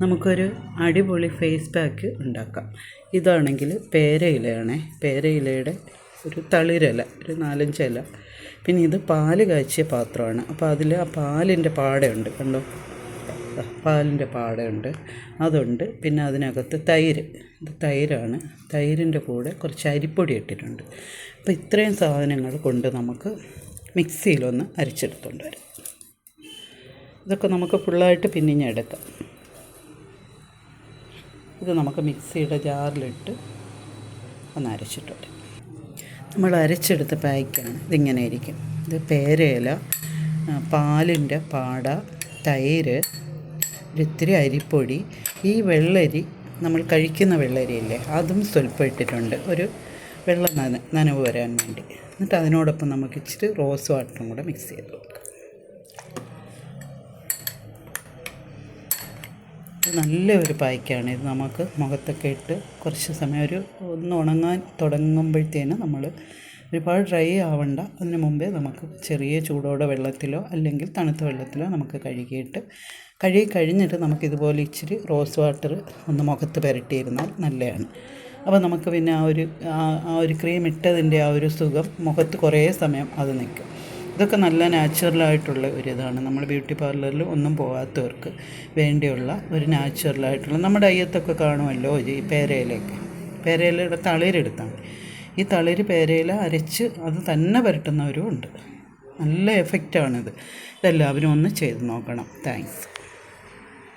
നമുക്കൊരു അടിപൊളി face pack ഉണ്ടാക്കാം. ഇതാണെങ്കിൽ പേരയിലയാണേ. പേരയിലയുടെ ഒരു തളിരില ഒരു നാലഞ്ച് ഇല പിന്നെ ഇത് പാൽ കാച്ചിയ പാത്രമാണ്. അപ്പോൾ അതിൽ ആ പാലിന്റെ പാടയുണ്ട് കണ്ടോ? പാലിന്റെ പാടയുണ്ട്. അതുണ്ട്. പിന്നെ അതിനകത്ത് തൈര്. ഇത് തൈരാണ്. തൈരിന്റെ കൂടെ കുറച്ച് അരിപ്പൊടി ഇട്ടിട്ടുണ്ട്. അപ്പോൾ ഇത്രയും സാധനങ്ങൾ കൊണ്ട് നമുക്ക് മിക്സിയിലൊന്ന് അരിച്ചെടുത്തുകൊണ്ട് വരാം. ഇതൊക്കെ നമുക്ക് ഫുള്ളായിട്ട് പിന്നിഞ്ഞെടുക്കാം ഇത് നമുക്ക് മിക്സിയുടെ ജാറിലിട്ട് ഒന്ന് അരച്ചിട്ട് വരാം നമ്മൾ അരച്ചെടുത്ത പായ്ക്കാണ്. ഇതിങ്ങനെ ഇരിക്കും. ഇത് പേരയില പാലിന്റെ പാട തൈര് ഒരിത്തിരി അരിപ്പൊടി ഈ വെള്ളരി നമ്മൾ കഴിക്കുന്ന വെള്ളരി ഇല്ലേ അതും സ്വല്പം ഇട്ടിട്ടുണ്ട്. ഒരു വെള്ള നന നനവ് വരാൻ വേണ്ടി. എന്നിട്ട് അതിനോടൊപ്പം നമുക്ക് ഇച്ചിരി റോസ് വാട്ടറും കൂടെ മിക്സ് ചെയ്ത് കൊടുക്കാം ഇത് നല്ലൊരു പായ്ക്കാണ്. ഇത് നമുക്ക് മുഖത്തൊക്കെ ഇട്ട് കുറച്ച് സമയം ഒരു ഒന്ന് ഉണങ്ങാൻ തുടങ്ങുമ്പോഴത്തേന് നമ്മൾ ഒരുപാട് ഡ്രൈ ആവണ്ട. അതിന് മുമ്പേ നമുക്ക് ചെറിയ ചൂടോടെ വെള്ളത്തിലോ അല്ലെങ്കിൽ തണുത്ത വെള്ളത്തിലോ നമുക്ക് കഴുകിയിട്ട് കഴുകി കഴിഞ്ഞിട്ട് നമുക്ക് ഇതുപോലെ ഇച്ചിരി റോസ് വാട്ടർ ഒന്ന് മുഖത്ത് പുരട്ടിയിരുന്നാൽ നല്ലതാണ്. അപ്പോൾ നമുക്ക് പിന്നെ ആ ഒരു ആ ഒരു ക്രീം ഇട്ടതിന്റെ ആ ഒരു സുഖം മുഖത്ത് കുറേ സമയം അത് നിൽക്കും. ഇതൊക്കെ നല്ല നാച്ചുറലായിട്ടുള്ള ഒരു ഇതാണ്. നമ്മൾ ബ്യൂട്ടി പാർലറിൽ ഒന്നും പോകാത്തവർക്ക് വേണ്ടിയുള്ള ഒരു നാച്ചുറലായിട്ടുള്ള നമ്മുടെ അയ്യത്തൊക്കെ കാണുമല്ലോ ഈ പേരയിലൊക്കെ. പേരയിലയുടെ തളിരെടുത്താണ് ഈ തളിര് പേരയില അരച്ച് അത് തന്നെ പുരട്ടുന്നവരും ഉണ്ട്. നല്ല എഫക്റ്റാണിത് ഇതെല്ലാവരും ഒന്ന് ചെയ്ത് നോക്കണം. താങ്ക്സ്